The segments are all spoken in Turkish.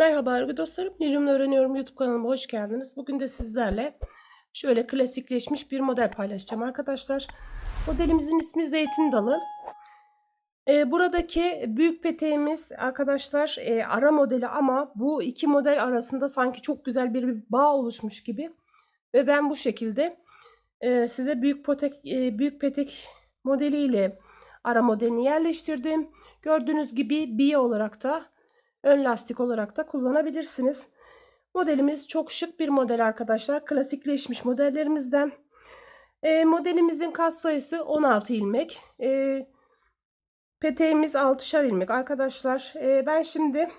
Merhaba örgü dostlarım. Nilüm'le öğreniyorum YouTube kanalıma hoş geldiniz. Bugün de sizlerle şöyle klasikleşmiş bir model paylaşacağım arkadaşlar. Modelimizin ismi Zeytin Dalı. Ee, buradaki büyük peteğimiz arkadaşlar e, ara modeli ama bu iki model arasında sanki çok güzel bir, bir bağ oluşmuş gibi. Ve ben bu şekilde e, size büyük petek, e, büyük petek modeliyle ara modelini yerleştirdim. Gördüğünüz gibi biye olarak da ön lastik olarak da kullanabilirsiniz. Modelimiz çok şık bir model arkadaşlar. Klasikleşmiş modellerimizden. E, modelimizin kas sayısı 16 ilmek. E, peteğimiz 6'şar ilmek arkadaşlar. E, ben şimdi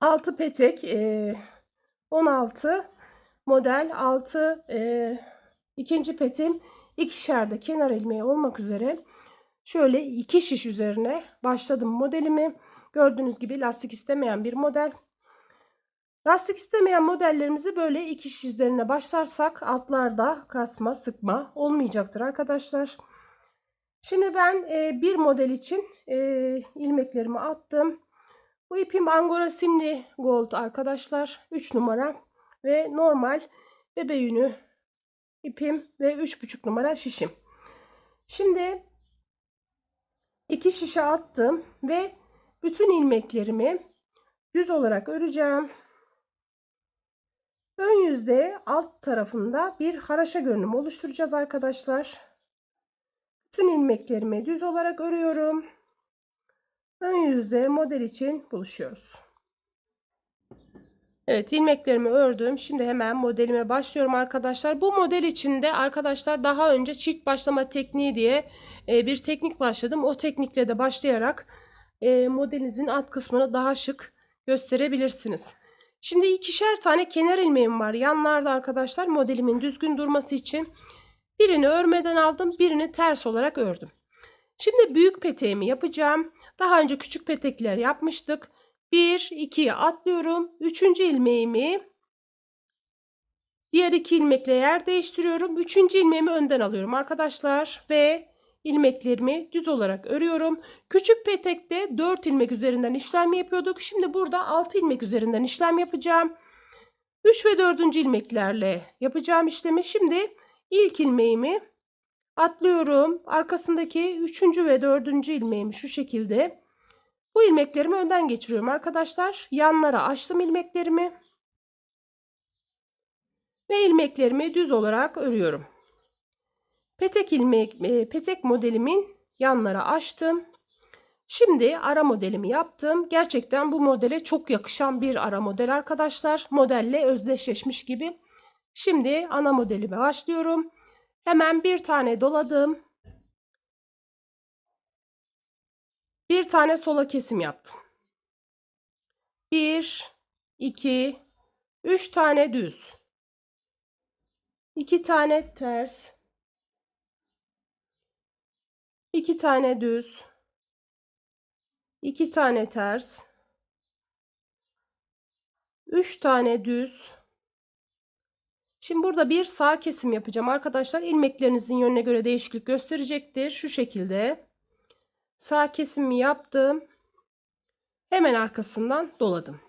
6 petek e, 16 model 6 e, ikinci petim ikişerde kenar ilmeği olmak üzere şöyle iki şiş üzerine başladım modelimi. Gördüğünüz gibi lastik istemeyen bir model. Lastik istemeyen modellerimizi böyle iki şiş üzerine başlarsak altlarda kasma sıkma olmayacaktır arkadaşlar. Şimdi ben e, bir model için e, ilmeklerimi attım. Bu ipim Angora simli gold arkadaşlar. 3 numara ve normal bebe yünü ipim ve 3,5 numara şişim. Şimdi iki şişe attım ve bütün ilmeklerimi düz olarak öreceğim. Ön yüzde alt tarafında bir haraşa görünüm oluşturacağız arkadaşlar. Bütün ilmeklerimi düz olarak örüyorum. Ön yüzde model için buluşuyoruz. Evet ilmeklerimi ördüm. Şimdi hemen modelime başlıyorum arkadaşlar. Bu model içinde arkadaşlar daha önce çift başlama tekniği diye e, bir teknik başladım. O teknikle de başlayarak e, modelinizin alt kısmını daha şık gösterebilirsiniz. Şimdi ikişer tane kenar ilmeğim var yanlarda arkadaşlar modelimin düzgün durması için. Birini örmeden aldım birini ters olarak ördüm. Şimdi büyük peteğimi yapacağım. Daha önce küçük petekler yapmıştık. 1, 2'ye atlıyorum. Üçüncü ilmeğimi diğer iki ilmekle yer değiştiriyorum. Üçüncü ilmeğimi önden alıyorum arkadaşlar. Ve ilmeklerimi düz olarak örüyorum. Küçük petekte 4 ilmek üzerinden işlem yapıyorduk. Şimdi burada 6 ilmek üzerinden işlem yapacağım. 3 ve 4. ilmeklerle yapacağım işlemi. Şimdi ilk ilmeğimi atlıyorum. Arkasındaki 3. ve 4. ilmeğimi şu şekilde bu ilmeklerimi önden geçiriyorum arkadaşlar. Yanlara açtım ilmeklerimi. Ve ilmeklerimi düz olarak örüyorum. Petek ilmek, e, petek modelimin yanlara açtım. Şimdi ara modelimi yaptım. Gerçekten bu modele çok yakışan bir ara model arkadaşlar. Modelle özdeşleşmiş gibi. Şimdi ana modelime başlıyorum. Hemen bir tane doladım. Bir tane sola kesim yaptım. Bir, iki, üç tane düz. iki tane ters. İki tane düz. iki tane ters. üç tane düz. Şimdi burada bir sağ kesim yapacağım arkadaşlar. ilmeklerinizin yönüne göre değişiklik gösterecektir. Şu şekilde sağ kesimi yaptım. Hemen arkasından doladım.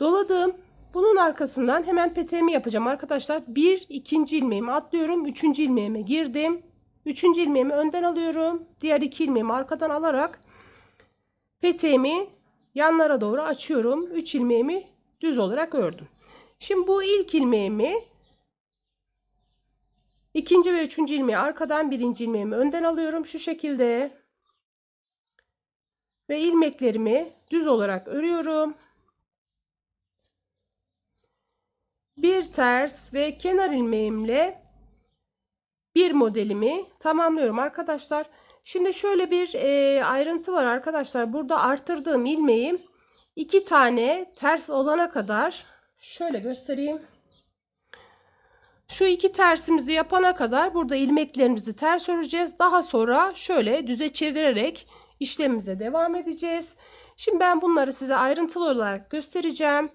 Doladım. Bunun arkasından hemen peteğimi yapacağım arkadaşlar. Bir ikinci ilmeğimi atlıyorum. Üçüncü ilmeğime girdim. Üçüncü ilmeğimi önden alıyorum. Diğer iki ilmeğimi arkadan alarak peteğimi yanlara doğru açıyorum. Üç ilmeğimi düz olarak ördüm. Şimdi bu ilk ilmeğimi ikinci ve üçüncü ilmeği arkadan birinci ilmeğimi önden alıyorum. Şu şekilde ve ilmeklerimi düz olarak örüyorum. Bir ters ve kenar ilmeğimle bir modelimi tamamlıyorum arkadaşlar. Şimdi şöyle bir e, ayrıntı var arkadaşlar. Burada arttırdığım ilmeği iki tane ters olana kadar şöyle göstereyim. Şu iki tersimizi yapana kadar burada ilmeklerimizi ters öreceğiz. Daha sonra şöyle düze çevirerek işlemimize devam edeceğiz. Şimdi ben bunları size ayrıntılı olarak göstereceğim.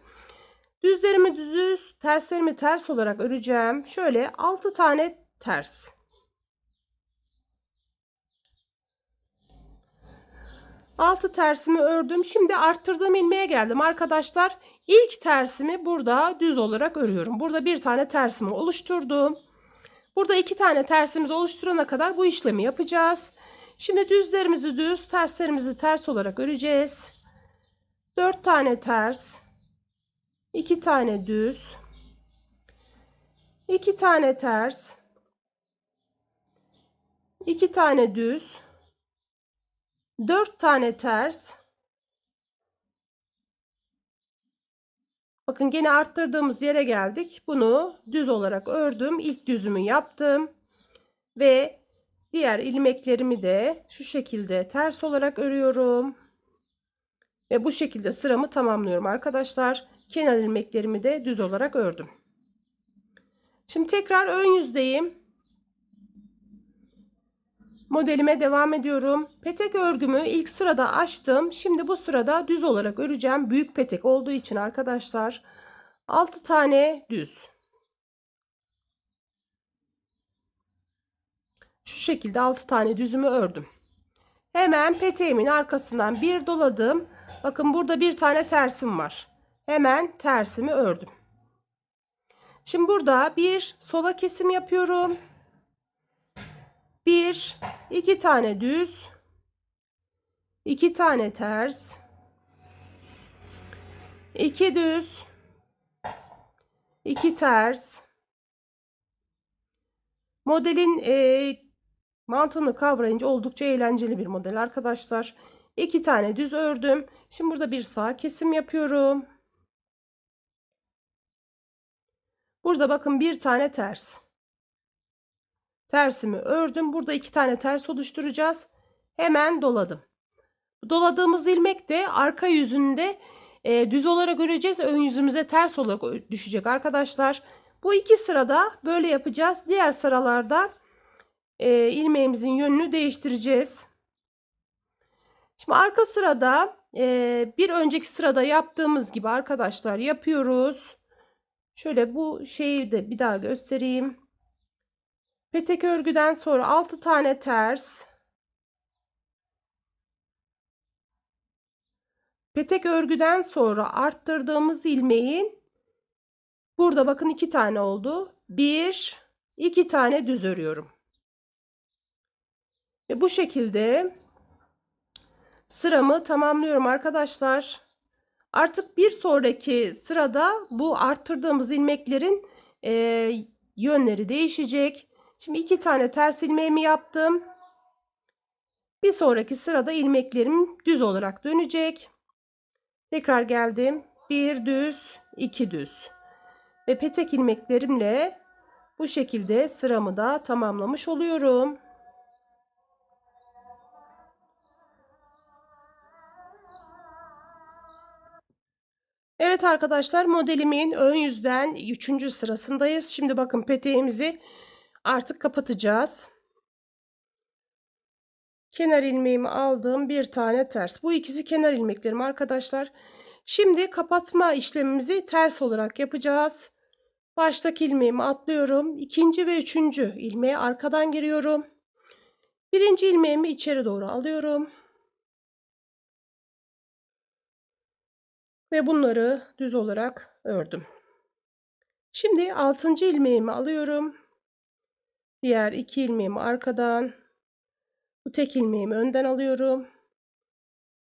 Düzlerimi düz, terslerimi ters olarak öreceğim. Şöyle 6 tane ters. 6 tersimi ördüm. Şimdi arttırdığım ilmeğe geldim arkadaşlar. İlk tersimi burada düz olarak örüyorum. Burada bir tane tersimi oluşturdum. Burada iki tane tersimizi oluşturana kadar bu işlemi yapacağız. Şimdi düzlerimizi düz, terslerimizi ters olarak öreceğiz. 4 tane ters, 2 tane düz, 2 tane ters, 2 tane düz, 4 tane ters. Bakın gene arttırdığımız yere geldik. Bunu düz olarak ördüm. İlk düzümü yaptım. Ve diğer ilmeklerimi de şu şekilde ters olarak örüyorum. Ve bu şekilde sıramı tamamlıyorum arkadaşlar. Kenar ilmeklerimi de düz olarak ördüm. Şimdi tekrar ön yüzdeyim. Modelime devam ediyorum. Petek örgümü ilk sırada açtım. Şimdi bu sırada düz olarak öreceğim. Büyük petek olduğu için arkadaşlar 6 tane düz. Şu şekilde 6 tane düzümü ördüm. Hemen peteğimin arkasından bir doladım. Bakın burada bir tane tersim var. Hemen tersimi ördüm. Şimdi burada bir sola kesim yapıyorum. Bir, iki tane düz, iki tane ters, iki düz, iki ters. Modelin e, mantığını kavrayınca oldukça eğlenceli bir model arkadaşlar. İki tane düz ördüm. Şimdi burada bir sağ kesim yapıyorum. Burada bakın bir tane ters. Tersimi ördüm. Burada iki tane ters oluşturacağız. Hemen doladım. Doladığımız ilmek de arka yüzünde e, düz olarak öreceğiz. Ön yüzümüze ters olarak düşecek arkadaşlar. Bu iki sırada böyle yapacağız. Diğer sıralarda e, ilmeğimizin yönünü değiştireceğiz. Şimdi arka sırada e, bir önceki sırada yaptığımız gibi arkadaşlar yapıyoruz. Şöyle bu şeyi de bir daha göstereyim. Petek örgüden sonra 6 tane ters. Petek örgüden sonra arttırdığımız ilmeğin burada bakın 2 tane oldu. 1 2 tane düz örüyorum. Ve bu şekilde sıramı tamamlıyorum arkadaşlar. Artık bir sonraki sırada bu arttırdığımız ilmeklerin e, yönleri değişecek. Şimdi iki tane ters ilmeğimi yaptım. Bir sonraki sırada ilmeklerim düz olarak dönecek. Tekrar geldim. Bir düz, iki düz. Ve petek ilmeklerimle bu şekilde sıramı da tamamlamış oluyorum. Evet arkadaşlar modelimin ön yüzden 3. sırasındayız. Şimdi bakın peteğimizi artık kapatacağız. Kenar ilmeğimi aldım. Bir tane ters. Bu ikisi kenar ilmeklerim arkadaşlar. Şimdi kapatma işlemimizi ters olarak yapacağız. Baştaki ilmeğimi atlıyorum. İkinci ve üçüncü ilmeğe arkadan giriyorum. Birinci ilmeğimi içeri doğru alıyorum. Ve bunları düz olarak ördüm. Şimdi altıncı ilmeğimi alıyorum. Diğer iki ilmeğimi arkadan, bu tek ilmeğimi önden alıyorum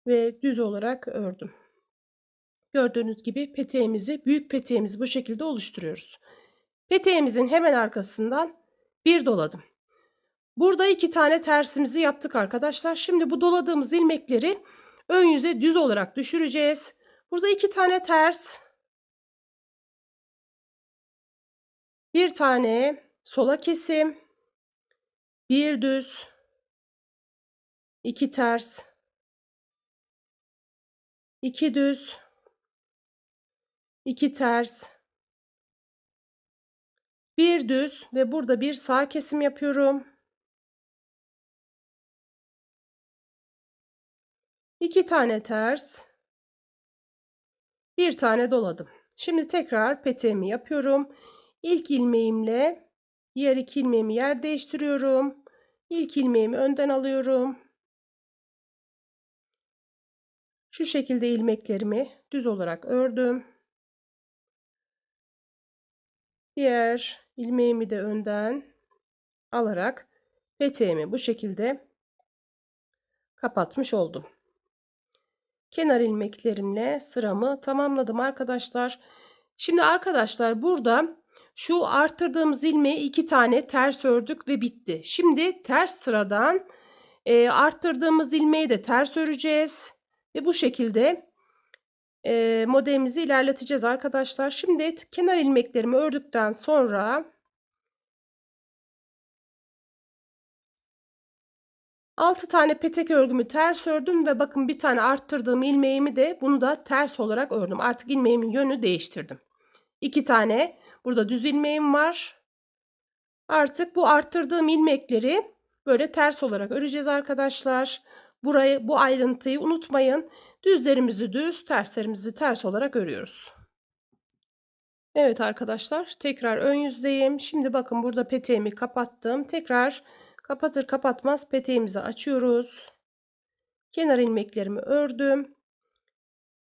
ve düz olarak ördüm. Gördüğünüz gibi peteğimizi, büyük peteğimizi bu şekilde oluşturuyoruz. Peteğimizin hemen arkasından bir doladım. Burada iki tane tersimizi yaptık arkadaşlar. Şimdi bu doladığımız ilmekleri ön yüze düz olarak düşüreceğiz. Burada iki tane ters. Bir tane sola kesim. Bir düz. iki ters. iki düz. iki ters. Bir düz ve burada bir sağ kesim yapıyorum. iki tane ters. Bir tane doladım. Şimdi tekrar peteğimi yapıyorum. İlk ilmeğimle diğer iki ilmeğimi yer değiştiriyorum. İlk ilmeğimi önden alıyorum. Şu şekilde ilmeklerimi düz olarak ördüm. Diğer ilmeğimi de önden alarak peteğimi bu şekilde kapatmış oldum. Kenar ilmeklerimle sıramı tamamladım arkadaşlar. Şimdi arkadaşlar burada şu arttırdığımız ilmeği iki tane ters ördük ve bitti. Şimdi ters sıradan e, arttırdığımız ilmeği de ters öreceğiz. Ve bu şekilde e, modelimizi ilerleteceğiz arkadaşlar. Şimdi kenar ilmeklerimi ördükten sonra 6 tane petek örgümü ters ördüm ve bakın bir tane arttırdığım ilmeğimi de bunu da ters olarak ördüm. Artık ilmeğimin yönünü değiştirdim. 2 tane burada düz ilmeğim var. Artık bu arttırdığım ilmekleri böyle ters olarak öreceğiz arkadaşlar. Burayı bu ayrıntıyı unutmayın. Düzlerimizi düz, terslerimizi ters olarak örüyoruz. Evet arkadaşlar tekrar ön yüzdeyim. Şimdi bakın burada peteğimi kapattım. Tekrar kapatır kapatmaz peteğimizi açıyoruz. Kenar ilmeklerimi ördüm.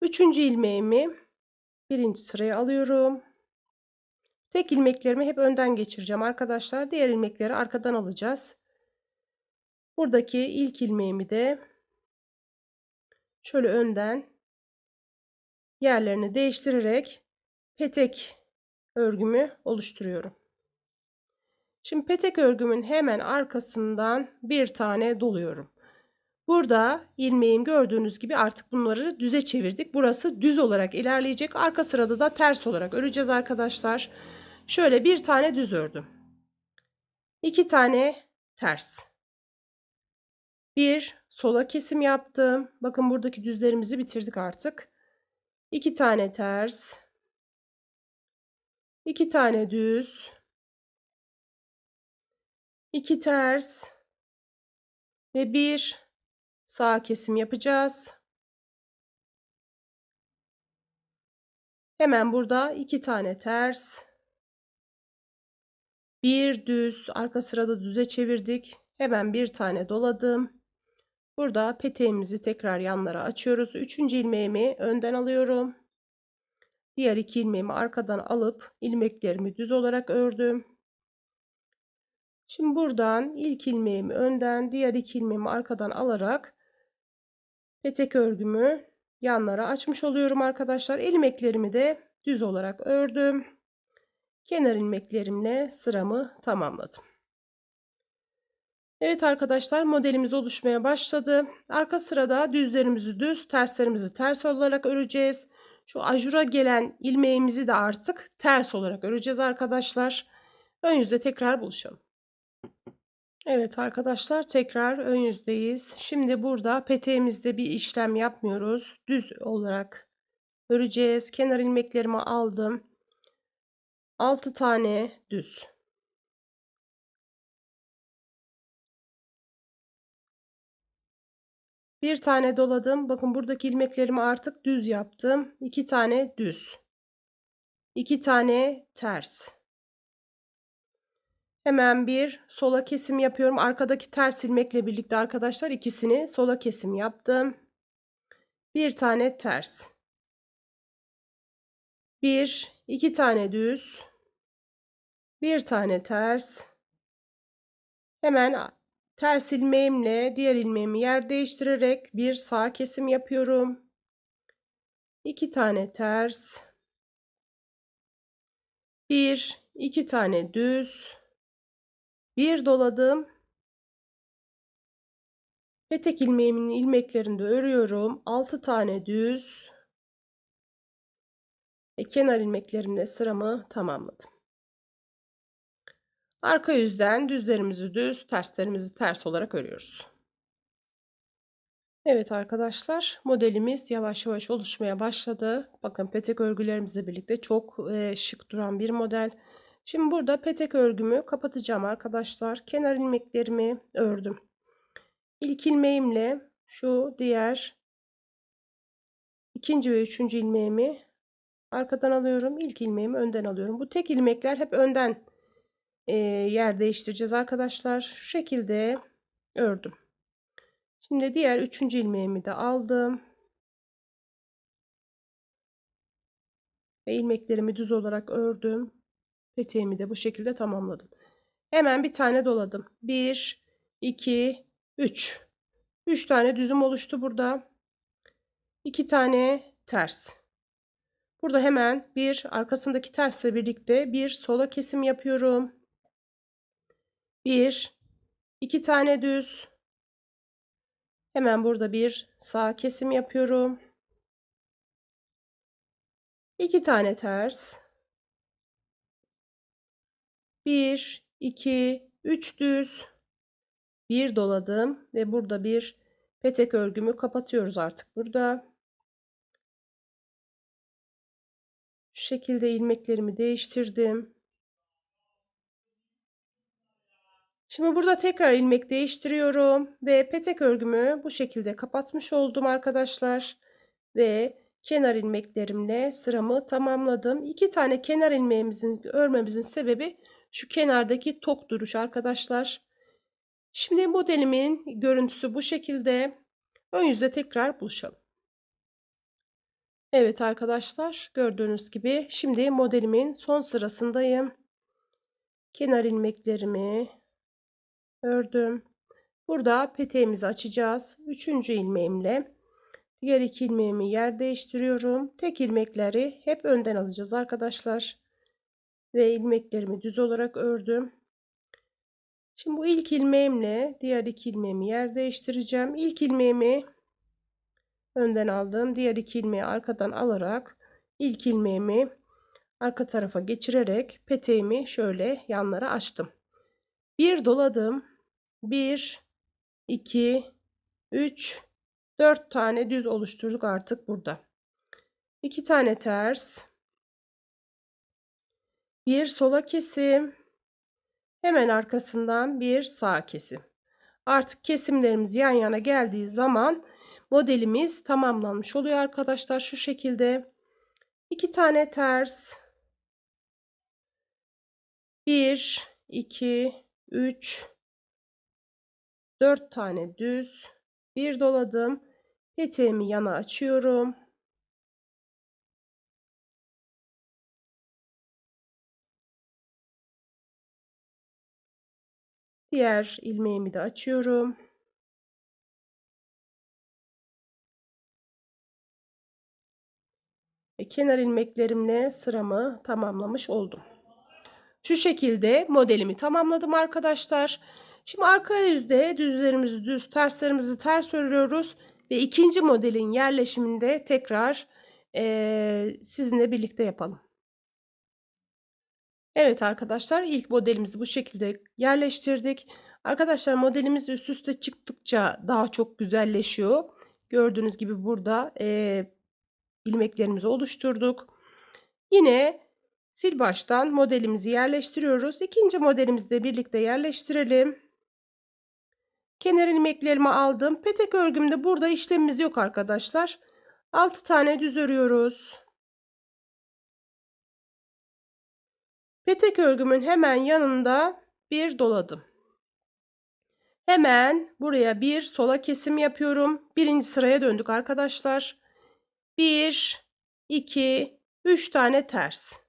Üçüncü ilmeğimi birinci sıraya alıyorum. Tek ilmeklerimi hep önden geçireceğim arkadaşlar. Diğer ilmekleri arkadan alacağız. Buradaki ilk ilmeğimi de şöyle önden yerlerini değiştirerek petek örgümü oluşturuyorum. Şimdi petek örgümün hemen arkasından bir tane doluyorum. Burada ilmeğim gördüğünüz gibi artık bunları düze çevirdik. Burası düz olarak ilerleyecek. Arka sırada da ters olarak öreceğiz arkadaşlar. Şöyle bir tane düz ördüm. İki tane ters. Bir sola kesim yaptım. Bakın buradaki düzlerimizi bitirdik artık. İki tane ters. iki tane düz. iki ters. Ve bir sağ kesim yapacağız. Hemen burada iki tane ters. Bir düz. Arka sırada düze çevirdik. Hemen bir tane doladım. Burada peteğimizi tekrar yanlara açıyoruz. Üçüncü ilmeğimi önden alıyorum. Diğer iki ilmeğimi arkadan alıp ilmeklerimi düz olarak ördüm. Şimdi buradan ilk ilmeğimi önden, diğer iki ilmeğimi arkadan alarak petek örgümü yanlara açmış oluyorum arkadaşlar. İlmeklerimi de düz olarak ördüm. Kenar ilmeklerimle sıramı tamamladım. Evet arkadaşlar modelimiz oluşmaya başladı. Arka sırada düzlerimizi düz, terslerimizi ters olarak öreceğiz. Şu ajura gelen ilmeğimizi de artık ters olarak öreceğiz arkadaşlar. Ön yüzde tekrar buluşalım. Evet arkadaşlar tekrar ön yüzdeyiz. Şimdi burada peteğimizde bir işlem yapmıyoruz. Düz olarak öreceğiz. Kenar ilmeklerimi aldım. 6 tane düz. Bir tane doladım. Bakın buradaki ilmeklerimi artık düz yaptım. İki tane düz. İki tane ters. Hemen bir sola kesim yapıyorum. Arkadaki ters ilmekle birlikte arkadaşlar ikisini sola kesim yaptım. Bir tane ters. Bir, iki tane düz. Bir tane ters. Hemen Ters ilmeğimle diğer ilmeğimi yer değiştirerek bir sağ kesim yapıyorum. İki tane ters. Bir, iki tane düz. Bir doladım. Petek ilmeğimin ilmeklerinde örüyorum. Altı tane düz. Ve kenar ilmeklerimle sıramı tamamladım. Arka yüzden düzlerimizi düz, terslerimizi ters olarak örüyoruz. Evet arkadaşlar modelimiz yavaş yavaş oluşmaya başladı. Bakın petek örgülerimizle birlikte çok e, şık duran bir model. Şimdi burada petek örgümü kapatacağım arkadaşlar. Kenar ilmeklerimi ördüm. İlk ilmeğimle şu diğer ikinci ve üçüncü ilmeğimi arkadan alıyorum. İlk ilmeğimi önden alıyorum. Bu tek ilmekler hep önden e, yer değiştireceğiz arkadaşlar. Şu şekilde ördüm. Şimdi diğer üçüncü ilmeğimi de aldım. Ve ilmeklerimi düz olarak ördüm. Peteğimi de bu şekilde tamamladım. Hemen bir tane doladım. 1, 2, 3. 3 tane düzüm oluştu burada. 2 tane ters. Burada hemen bir arkasındaki tersle birlikte bir sola kesim yapıyorum. 1, 2 tane düz. Hemen burada bir sağ kesim yapıyorum. 2 tane ters. 1, 2, 3 düz. Bir doladım ve burada bir petek örgümü kapatıyoruz artık burada. Şu şekilde ilmeklerimi değiştirdim. Şimdi burada tekrar ilmek değiştiriyorum ve petek örgümü bu şekilde kapatmış oldum arkadaşlar. Ve kenar ilmeklerimle sıramı tamamladım. İki tane kenar ilmeğimizin örmemizin sebebi şu kenardaki tok duruş arkadaşlar. Şimdi modelimin görüntüsü bu şekilde. Ön yüzde tekrar buluşalım. Evet arkadaşlar gördüğünüz gibi şimdi modelimin son sırasındayım. Kenar ilmeklerimi ördüm. Burada peteğimizi açacağız. Üçüncü ilmeğimle diğer iki ilmeğimi yer değiştiriyorum. Tek ilmekleri hep önden alacağız arkadaşlar. Ve ilmeklerimi düz olarak ördüm. Şimdi bu ilk ilmeğimle diğer iki ilmeğimi yer değiştireceğim. İlk ilmeğimi önden aldım. Diğer iki ilmeği arkadan alarak ilk ilmeğimi arka tarafa geçirerek peteğimi şöyle yanlara açtım. Bir doladım. 1 2 3 4 tane düz oluşturduk artık burada. 2 tane ters. Bir sola kesim. Hemen arkasından bir sağ kesim. Artık kesimlerimiz yan yana geldiği zaman modelimiz tamamlanmış oluyor arkadaşlar. Şu şekilde. 2 tane ters. 1 2 3 4 tane düz, bir doladım. Peteğimi yana açıyorum. Diğer ilmeğimi de açıyorum. Ve kenar ilmeklerimle sıramı tamamlamış oldum. Şu şekilde modelimi tamamladım arkadaşlar. Şimdi arka yüzde düzlerimizi düz, terslerimizi ters örüyoruz ve ikinci modelin yerleşiminde tekrar e, sizinle birlikte yapalım. Evet arkadaşlar ilk modelimizi bu şekilde yerleştirdik. Arkadaşlar modelimiz üst üste çıktıkça daha çok güzelleşiyor. Gördüğünüz gibi burada e, ilmeklerimizi oluşturduk. Yine sil baştan modelimizi yerleştiriyoruz. İkinci modelimizi de birlikte yerleştirelim. Kenar ilmeklerimi aldım. Petek örgümde burada işlemimiz yok arkadaşlar. 6 tane düz örüyoruz. Petek örgümün hemen yanında bir doladım. Hemen buraya bir sola kesim yapıyorum. Birinci sıraya döndük arkadaşlar. 1, 2, 3 tane ters.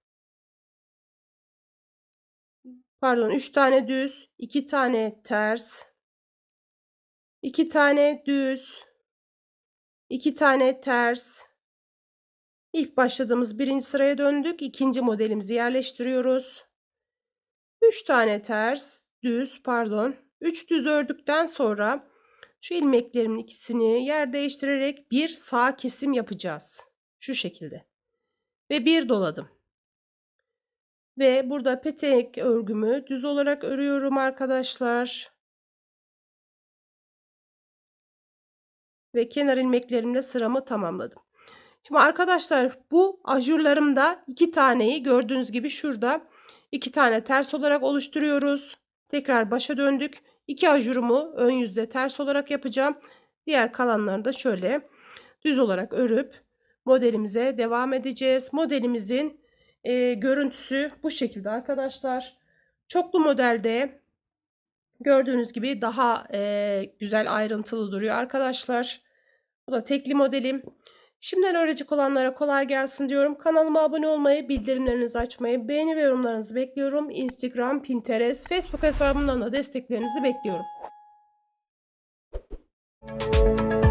Pardon 3 tane düz, 2 tane ters. 2 tane düz, 2 tane ters. İlk başladığımız birinci sıraya döndük. İkinci modelimizi yerleştiriyoruz. 3 tane ters, düz, pardon. 3 düz ördükten sonra şu ilmeklerimin ikisini yer değiştirerek bir sağ kesim yapacağız. Şu şekilde. Ve bir doladım. Ve burada petek örgümü düz olarak örüyorum arkadaşlar. Ve kenar ilmeklerimle sıramı tamamladım. Şimdi arkadaşlar bu ajurlarımda iki taneyi gördüğünüz gibi şurada iki tane ters olarak oluşturuyoruz. Tekrar başa döndük. İki ajurumu ön yüzde ters olarak yapacağım. Diğer kalanları da şöyle düz olarak örüp modelimize devam edeceğiz. Modelimizin e, görüntüsü bu şekilde arkadaşlar. Çoklu modelde Gördüğünüz gibi daha e, güzel ayrıntılı duruyor arkadaşlar. Bu da tekli modelim. Şimdiden öğrenecek olanlara kolay gelsin diyorum. Kanalıma abone olmayı, bildirimlerinizi açmayı, beğeni ve yorumlarınızı bekliyorum. Instagram, Pinterest, Facebook hesabımdan da desteklerinizi bekliyorum. Müzik